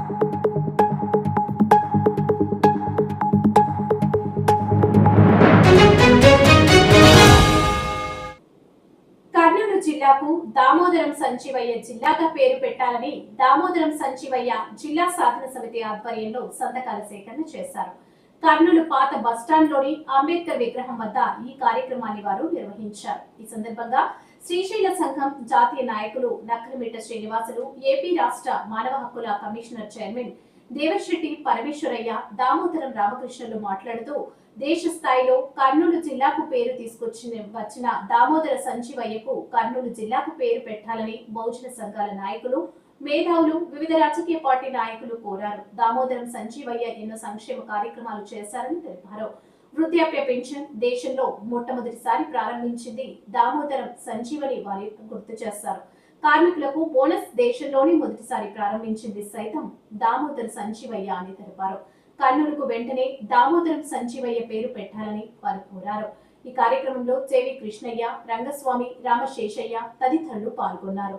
కర్నూలు జిల్లాకు దామోదరం సంచివయ్య జిల్లాగా పేరు పెట్టాలని దామోదరం సంచివయ్య జిల్లా సాధన సమితి ఆధ్వర్యంలో సంతకాల సేకరణ చేశారు. కర్నూలు పాత బస్టాండ్లోని అంబేద్కర్ విగ్రహం వద్ద ఈ కార్యక్రమాన్ని వారు నిర్వహించారు. ఈ సందర్భంగా శ్రీశైల సంఘం జాతీయ నాయకులు నక్కలమిట్ట శ్రీనివాసులు ఏపీ రాష్ట్ర మానవ హక్కుల కమిషనర్ చైర్మన్ దేవశెట్టి పరమేశ్వరయ్య దామోదరం రామకృష్ణులు మాట్లాడుతూ దేశ స్థాయిలో కర్నూలు జిల్లాకు పేరు తీసుకొచ్చిన వచ్చిన దామోదర సంజీవయ్యకు కర్నూలు జిల్లాకు పేరు పెట్టాలని బహుజన సంఘాల నాయకులు మేధావులు వివిధ రాజకీయ పార్టీ నాయకులు కోరారు. దామోదరం సంజీవయ్య ఎన్నో సంక్షేమ కార్యక్రమాలు చేశారని తెలిపారు. వృద్ధాప్య పెన్షన్ దేశంలో మొట్టమొదటిసారి ప్రారంభించింది దామోదరం సంజీవని వారి గుర్తు చేస్తారు. కార్మికులకు బోనస్ దేశంలోనే మొదటిసారి ప్రారంభించింది సైతం దామోదర్ సంజీవయ్య అని తెలిపారు. కర్నూలుకు వెంటనే దామోదరం సంజీవయ్య పేరు పెట్టాలని వారు కోరారు. ఈ కార్యక్రమంలో చేవి కృష్ణయ్య రంగస్వామి రామశేషయ్య తదితరులు పాల్గొన్నారు.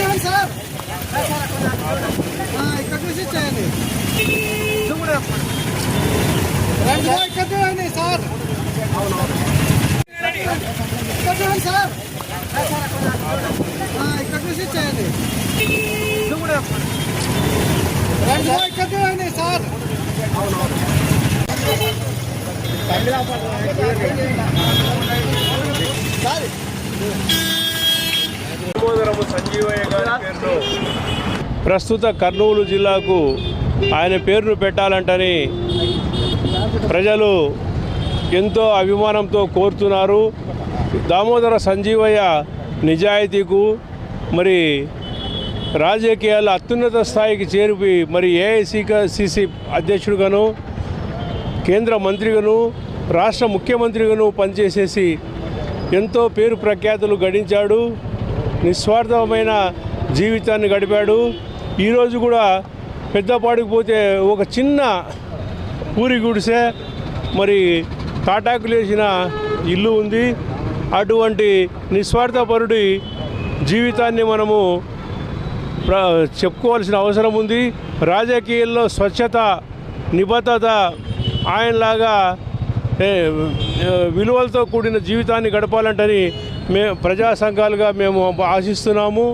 చేయండి సార్. ఇక్కడ చూసి చేయండి. రెండు ఇక్కడ చూడండి సార్. ఇక్కడ చూడండి సార్. ఇక్కడ చూసి చేయండి. రెండు ఇక్కడ చూడండి సార్. దామోదరము సంజీవయ్య గారి పేరులో ప్రస్తుత కర్నూలు జిల్లాకు ఆయన పేరును పెట్టాలంటని ప్రజలు ఎంతో అభిమానంతో కోరుతున్నారు. దామోదర సంజీవయ్య నిజాయితీకు మరి రాజకీయాల అత్యున్నత స్థాయికి చేరిపి మరి ఏఐసిసి అధ్యక్షుడుగాను కేంద్ర మంత్రిగాను రాష్ట్ర ముఖ్యమంత్రిగాను పనిచేసేసి ఎంతో పేరు ప్రఖ్యాతులు గడించాడు. నిస్వార్థమైన జీవితాన్ని గడిపాడు. ఈరోజు కూడా పెద్దపాడికి పోతే ఒక చిన్న ఊరి గుడిసె మరి తాటాకులేసిన ఇల్లు ఉంది. అటువంటి నిస్వార్థపరుడి జీవితాన్ని మనము చెప్పుకోవాల్సిన అవసరం ఉంది. రాజకీయాల్లో స్వచ్ఛత నిబద్ధత ఆయనలాగా విలువలతో కూడిన జీవితాన్ని గడపాలంటని మే ప్రజా సంఘాలుగా మేము ఆశిస్తున్నాము.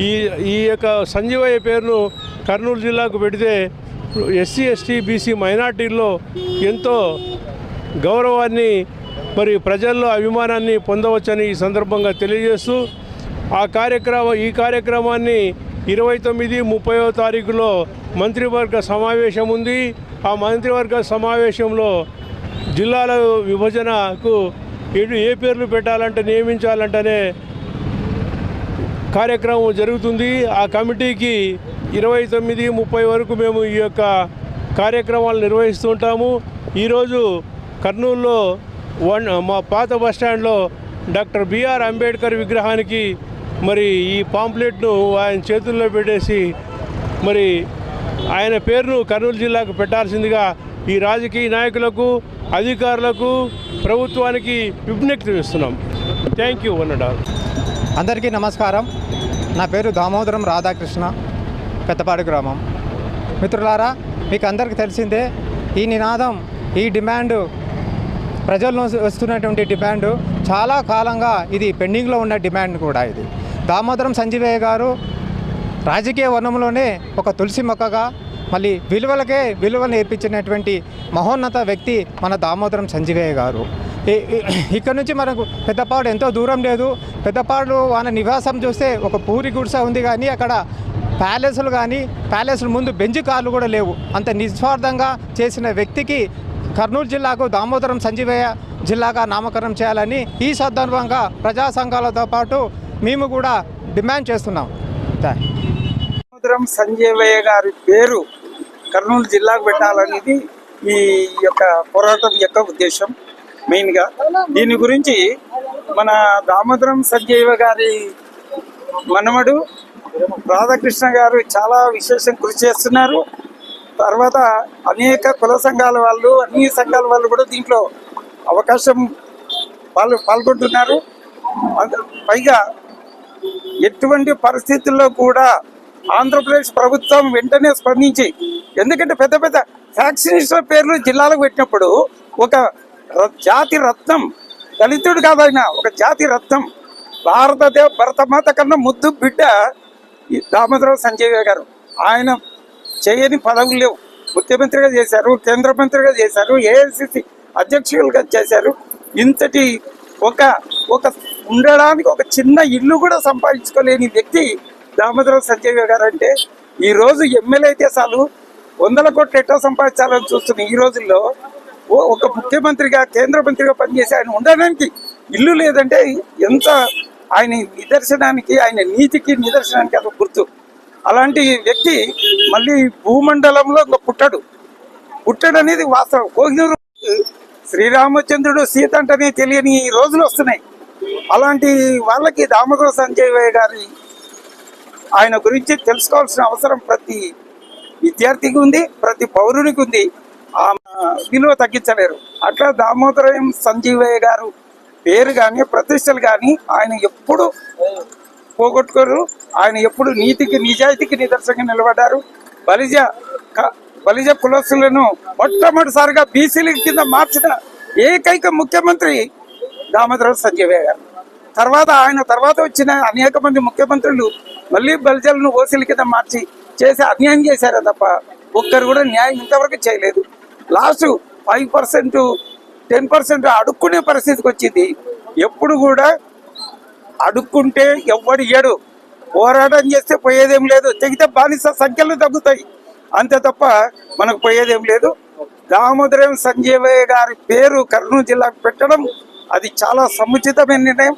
ఈ ఈ యొక్క సంజీవయ్య పేరును కర్నూలు జిల్లాకు పెడితే ఎస్సీ ఎస్టీ బీసీ మైనార్టీల్లో ఎంతో గౌరవాన్ని మరి ప్రజల్లో అభిమానాన్ని పొందవచ్చని ఈ సందర్భంగా తెలియజేస్తూ ఆ కార్యక్రమం ఈ కార్యక్రమాన్ని ఇరవై తొమ్మిది ముప్పైవ తారీఖులో మంత్రివర్గ సమావేశం ఉంది. ఆ మంత్రివర్గ సమావేశంలో జిల్లాల విభజనకు ఏ పేర్లు పెట్టాలంటే నియమించాలంటేనే కార్యక్రమం జరుగుతుంది. ఆ కమిటీకి ఇరవై తొమ్మిది ముప్పై వరకు మేము ఈ యొక్క కార్యక్రమాలు నిర్వహిస్తూ ఉంటాము. ఈరోజు కర్నూలులో వన్ మా పాత బస్టాండ్లో డాక్టర్ బిఆర్ అంబేద్కర్ విగ్రహానికి మరి ఈ పాంప్లెట్ను ఆయన చేతుల్లో పెట్టేసి మరి ఆయన పేరును కర్నూలు జిల్లాకు పెట్టాల్సిందిగా ఈ రాజకీయ నాయకులకు అధికారులకు ప్రభుత్వానికి విజ్ఞప్తి ఇస్తున్నాం థ్యాంక్ యూ అన్నడా అందరికీ నమస్కారం. నా పేరు దామోదరం రాధాకృష్ణ పెద్దపాడు గ్రామం. మిత్రులారా మీకు అందరికీ తెలిసిందే ఈ నినాదం ఈ డిమాండ్ ప్రజల్లో వస్తున్నటువంటి డిమాండ్ చాలా కాలంగా ఇది పెండింగ్లో ఉన్న డిమాండ్ కూడా ఇది. దామోదరం సంజీవయ్య గారు రాజకీయ వర్ణంలోనే ఒక తులసి మొక్కగా మళ్ళీ విలువలకే విలువ నేర్పించినటువంటి మహోన్నత వ్యక్తి మన దామోదరం సంజీవయ్య గారు. ఇక్కడ నుంచి మనకు పెద్దపాడు ఎంతో దూరం లేదు. పెద్దపాడు వాళ్ళ నివాసం చూస్తే ఒక పూరి గుడిస ఉంది కానీ అక్కడ ప్యాలెస్లు కానీ ప్యాలెస్ల ముందు బెంచ్ కార్లు కూడా లేవు. అంత నిస్వార్థంగా చేసిన వ్యక్తికి కర్నూలు జిల్లాకు దామోదరం సంజీవయ్య జిల్లాగా నామకరణం చేయాలని ఈ సందర్భంగా ప్రజా సంఘాలతో పాటు మేము కూడా డిమాండ్ చేస్తున్నాం. దామోదరం సంజీవయ్య గారి పేరు కర్నూలు జిల్లాకు పెట్టాలనేది ఈ యొక్క పోరాటం యొక్క ఉద్దేశం. మెయిన్గా. దీని గురించి మన దామోదరం సంజీవ గారి మనమడు రాధాకృష్ణ గారు చాలా విశేషం కృషి చేస్తున్నారు. తర్వాత అనేక కుల సంఘాల వాళ్ళు అన్ని సంఘాల వాళ్ళు కూడా దీంట్లో అవకాశం పాల్ పాల్గొంటున్నారు. పైగా ఎటువంటి పరిస్థితుల్లో కూడా ఆంధ్రప్రదేశ్ ప్రభుత్వం వెంటనే స్పందించి ఎందుకంటే పెద్ద పెద్ద వ్యాక్సినేషన్ పేర్లు జిల్లాలకు పెట్టినప్పుడు ఒక జాతి రత్నం. దళితుడు కాదైనా ఒక జాతి రత్నం. భారతదేవ భరతమాత కన్నా ముద్దు బిడ్డ ఈ దామోదరావు సంజయ్ గారు. ఆయన చేయని పదవులు లేవు. ముఖ్యమంత్రిగా చేశారు కేంద్ర మంత్రిగా చేశారు ఏఐసిసి అధ్యక్షులుగా చేశారు. ఇంతటి ఒక ఒక ఉండడానికి ఒక చిన్న ఇల్లు కూడా సంపాదించుకోలేని వ్యక్తి దామోదరం సంజయ్ గారు అంటే ఈరోజు ఎమ్మెల్యే అయితే చాలు వందల కోట్లు ఎట్లా సంపాదించాలని చూస్తున్న ఈ రోజుల్లో ఒక ముఖ్యమంత్రిగా కేంద్ర మంత్రిగా పనిచేసి ఆయన ఉండడానికి ఇల్లు లేదంటే ఎంత ఆయన నిదర్శనానికి ఆయన నీతికి నిదర్శనానికి అది గుర్తు. అలాంటి వ్యక్తి మళ్ళీ భూమండలంలో ఇంకా పుట్టాడు. పుట్టడు అనేది వాస్తవం. కోహినూరు శ్రీరామచంద్రుడు సీత అంటేనే తెలియని రోజులు వస్తున్నాయి. అలాంటి వాళ్ళకి దామోదర సంజయ్ గారి ఆయన గురించి తెలుసుకోవాల్సిన అవసరం ప్రతి విద్యార్థికి ఉంది ప్రతి పౌరునికి ఉంది. విలువ తగ్గించలేరు. అట్లా దామోదరం సంజీవయ్య గారు పేరు కానీ ప్రతిష్టలు కానీ ఆయన ఎప్పుడు పోగొట్టుకోరు. ఆయన ఎప్పుడు నీతికి నిజాయితీకి నిదర్శనంగా నిలబడ్డారు. బలిజ క- బలిజ కులస్తులను మొట్టమొదటిసారిగా బీసీల కింద మార్చిన ఏకైక ముఖ్యమంత్రి దామోదరం సంజీవయ్య గారు. తర్వాత ఆయన తర్వాత వచ్చిన అనేక మంది ముఖ్యమంత్రులు మళ్ళీ బలిజలను ఓసీల కింద మార్చి చేసి అన్యాయం చేశారు తప్ప ఒక్కరు కూడా న్యాయం ఇంతవరకు చేయలేదు. Last five percent ten percent అడుక్కునే పరిస్థితికి వచ్చింది. ఎప్పుడు కూడా అడుక్కుంటే ఎవ్వడు ఇయ్యడు. పోరాటం చేస్తే పోయేదేం లేదు. తెగితే బానిస సంఖ్యలు తగ్గుతాయి. అంతే తప్ప మనకు పోయేదేం లేదు. దామోదరం సంజీవయ్య గారి పేరు కర్నూలు జిల్లాకు పెట్టడం అది చాలా సముచితమైన నిర్ణయం.